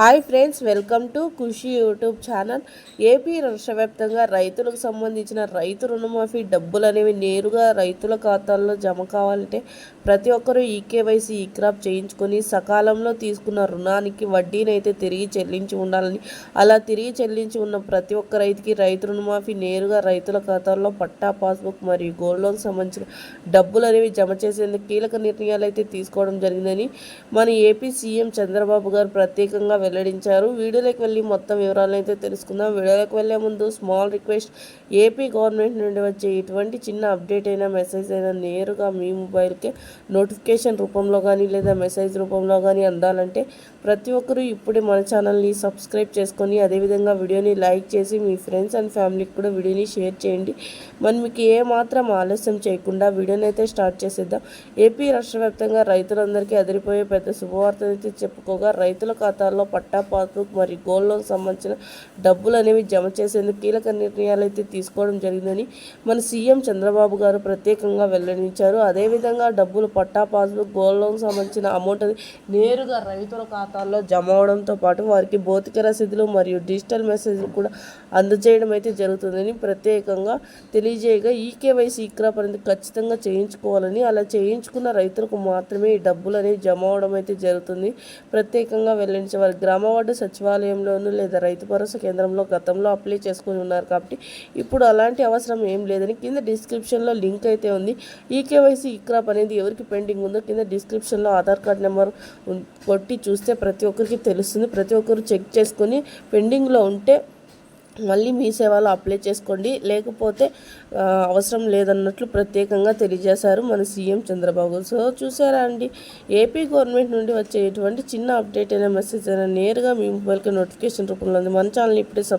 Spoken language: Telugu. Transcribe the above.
Hi friends welcome to Krishi YouTube channel. AP రాష్ట్ర వ్యాప్తంగా రైతులకు సంబంధించిన రైతు రుణమాఫీ డబ్బులు అనేవి నేరుగా రైతుల ఖాతాల్లో జమ కావాలంటే ప్రతి ఒక్కరూ ఈకేవైసీ ఈక్రాప్ చేయించుకొని సకాలంలో తీసుకున్న రుణానికి వడ్డీని అయితే తిరిగి చెల్లించి ఉండాలని అలా తిరిగి చెల్లించి ఉన్న ప్రతి ఒక్క రైతుకి రైతు రుణమాఫీ నేరుగా రైతుల ఖాతాల్లో పట్టా పాస్బుక్ మరియు గోల్డ్ లోన్ సంబంధించిన డబ్బులు అనేవి జమ చేసేందుకు కీలక నిర్ణయాలు అయితే తీసుకోవడం జరిగిందని మన ఏపీ సీఎం చంద్రబాబు గారు ప్రత్యేకంగా వెల్లడించారు. వీడియోలోకి వెళ్ళి మొత్తం వివరాలను అయితే తెలుసుకుందాం. వీడియోలోకి వెళ్ళే ముందు స్మాల్ రిక్వెస్ట్ ఏపీ గవర్నమెంట్ నుండి వచ్చే ఇటువంటి చిన్న అప్డేట్ అయినా మెసేజ్ అయినా నేరుగా మీ మొబైల్కే నోటిఫికేషన్ రూపంలో కానీ లేదా మెసేజ్ రూపంలో కానీ అందాలంటే ప్రతి ఒక్కరూ ఇప్పుడే మన ఛానల్ని సబ్స్క్రైబ్ చేసుకొని అదేవిధంగా వీడియోని లైక్ చేసి మీ ఫ్రెండ్స్ అండ్ ఫ్యామిలీకి కూడా వీడియోని షేర్ చేయండి. మరి మీకు ఏమాత్రం ఆలస్యం చేయకుండా వీడియోని అయితే స్టార్ట్ చేసేద్దాం. ఏపీ రాష్ట్ర వ్యాప్తంగా రైతులందరికీ అదిరిపోయే పెద్ద శుభవార్తనైతే చెప్పుకోగా రైతుల ఖాతాల్లో పట్టా పాస్బుక్ మరియు గోల్డ్ లోన్ సంబంధించిన డబ్బులు అనేవి జమ చేసేందుకు కీలక నిర్ణయాలు అయితే తీసుకోవడం జరిగిందని మన సీఎం చంద్రబాబు గారు ప్రత్యేకంగా వెల్లడించారు. అదేవిధంగా డబ్బులు పట్టా పాస్బుక్ గోల్డ్ లోన్ సంబంధించిన అమౌంట్ అది నేరుగా రైతుల ఖాతాల్లో జమ అవడంతో పాటు వారికి భౌతిక రసీదులు మరియు డిజిటల్ మెసేజ్లు కూడా అందజేయడం అయితే జరుగుతుందని ప్రత్యేకంగా తెలియజేయగా ఈ కేవైసీ ఇక్రాప్ పరిధి ఖచ్చితంగా చేయించుకోవాలని అలా చేయించుకున్న రైతులకు మాత్రమే ఈ డబ్బులు అనేవి జమ అవడం అయితే జరుగుతుంది. ప్రత్యేకంగా వెల్లడించే వారి గ్రామ వార్డు సచివాలయంలోనూ లేదా రైతు భరోసా కేంద్రంలో గతంలో అప్లై చేసుకుని ఉన్నారు కాబట్టి ఇప్పుడు అలాంటి అవసరం ఏం లేదని కింద డిస్క్రిప్షన్లో లింక్ అయితే ఉంది. ఈ కేవైసీ ఇక్రాప్ అనేది ఎవరికి పెండింగ్ ఉందో కింద డిస్క్రిప్షన్లో ఆధార్ కార్డ్ నెంబర్ కొట్టి చూస్తే ప్రతి ఒక్కరికి తెలుస్తుంది. ప్రతి ఒక్కరు చెక్ చేసుకొని పెండింగ్లో ఉంటే మళ్ళీ మీ సేవలో అప్లై చేసుకోండి. లేకపోతే అవసరం లేదన్నట్లు ప్రత్యేకంగా తెలియజేశారు మన సీఎం చంద్రబాబు. సో చూసారా అండి ఏపీ గవర్నమెంట్ నుండి వచ్చే ఎటువంటి చిన్న అప్డేట్ అయిన మెసేజ్ అయినా నేరుగా మీ మొబైల్కి నోటిఫికేషన్ రూపంలో ఉంది. మన ఛానల్ ఇప్పుడే సబ్